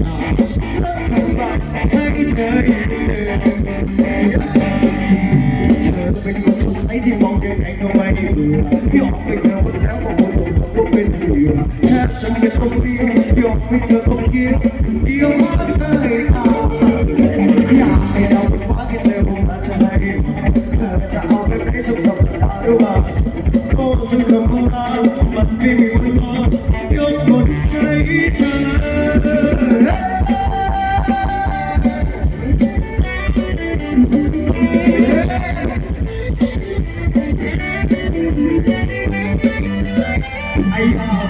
อยากทำบ้านให้เธออีกหนึ่งเธอเป็นคนสดใสที่มองยังไงก็ไม่เบื่อยอมให้เธอหมดแล้วก็คงต้องว่าเป็นเหยื่อแค่ฉันแค่ต้องเดียวยอมให้เธอต้องเคียเดียวรักเธอให้ตายอยากให้เราเป็นฟ้าที่เธอคงมาใช้เธอจะเอาไปไหนฉันก็ไม่ได้หรือว่าโอ้ฉันทำอะไรมันไม่มีวันพอยกหม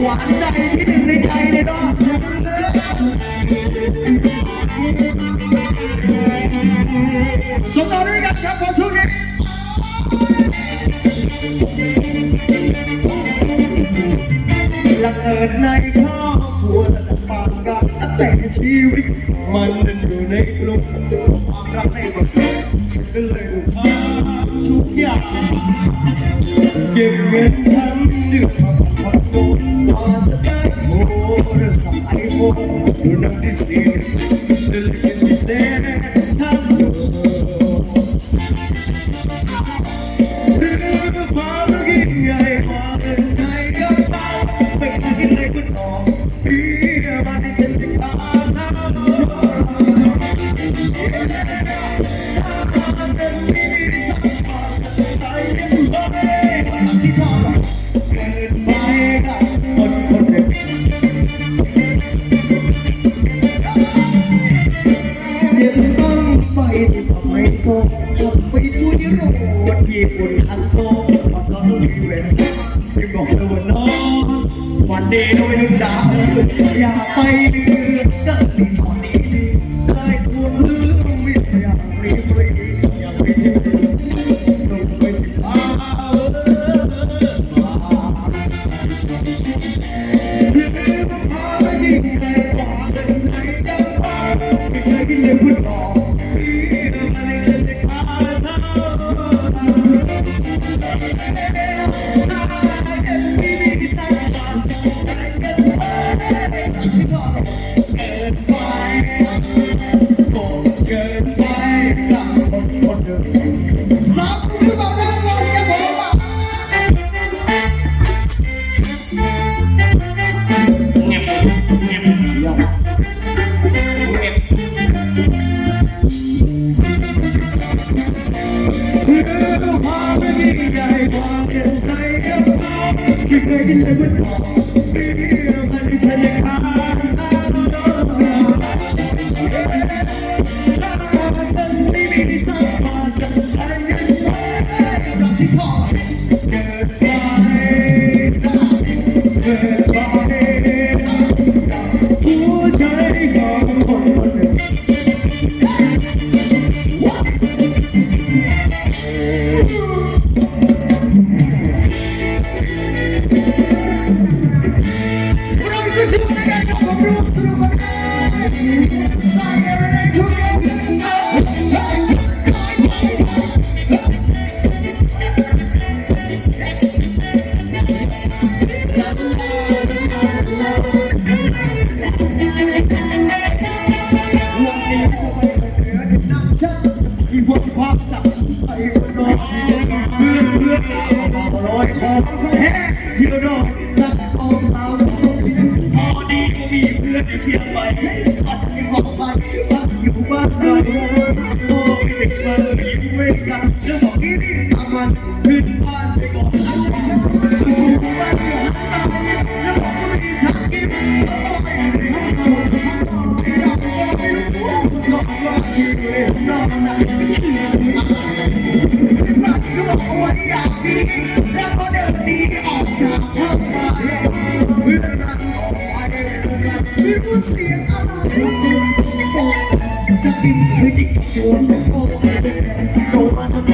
หวานใจที่หนึ่งในใจเลยเนาะสมต่อด้วยกันครับผมช่วงนี้หลังเกิดในครอบครัวและปานกันแต่ชีวิต มันนั้นอยู่ในกลุ่มความรักในบทฉันก็เลยต้องทำทุกอย่างเก็บเงินทั้งเดือ พท์ไอยากไปเดือดก็ที่สอน ที่ก่ วัน พื่อนเชียงใหม่อัดยังบอกมาว่าอยู่บ้านเราโอ้ยเด็กมันยิ้มเว้กันแล้วบอกนี้นี่ทำมันขึ้นบ้านไปบอกจู่ๆบ้านเดือดตา นนั่งออกไปไม่รู้เสียงอะไรโตจะกินหรือจิกสวนโตโตมาทำไม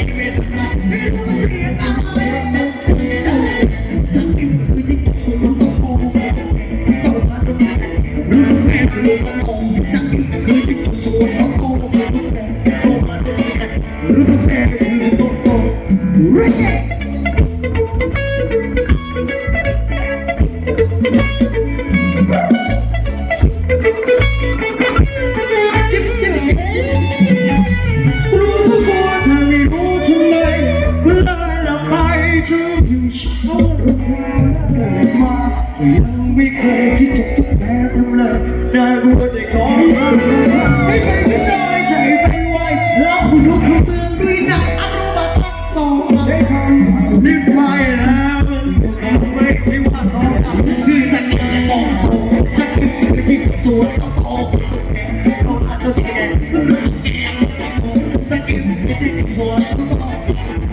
อก เธออยู่เช้าเราฟังเกิดมายังไม่เคยที่จะต้องแพ้ทำเลยได้บัวได้ขอให้ไปไม่น้ใจไปไวแล้วคุณลุกเขาเตือนด้วยนะอันมณ์มาตั้งสองได้คำนึกไว้แล้วไม่ที่ว่าสองคือจะกินต่อจะกินจะกินส่วต้องออกต้องอาจจะแก่ก่อนจะกินจะกินหัวต้อง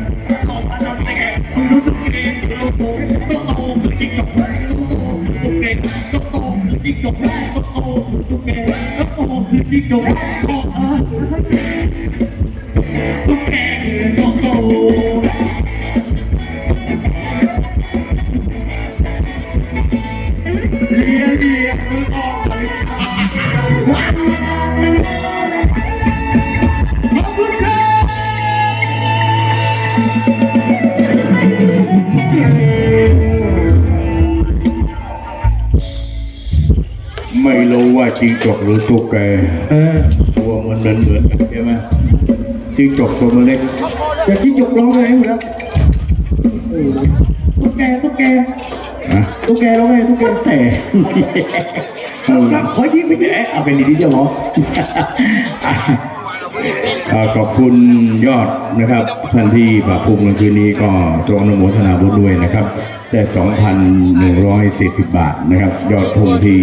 จริงกับไม่ต้องโตตัวเก่ต้องโตจริงกับโตอะตัวเก่ต้องโตเลียเลียมือออกเลยว้าวขอบคุณครับ ไม่รู้ว่าจิงจกหรือตุ๊กแกตัวมันเหมือนเหมือนกันใช่ไหมจิงจกตัวมันเล็กอยากที่ยกร้องไงหมดแล้วตุ๊กแกตุ๊กแกนะตุ๊กแกร้องไงตุ๊กแกแต่เอาขอยิ้มไปเอ๊ะเอาเป็นดีๆเจ้าหมออ่า ขอบคุณยอดนะครับท่านที่ปรับปรุงในคืนนี้ก็ตรงนโมทนาบุญด้วยนะครับได้2,140 บาทนะครับ ยอดทุนที่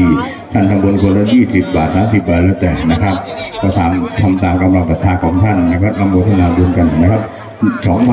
ท่านทำบุญคนละ20 บาท30บาทแล้วแต่นะครับ ก็ทำทำตามกำลังศรัทธาของท่านนะครับอนุโมทนาบุญกันนะครับ2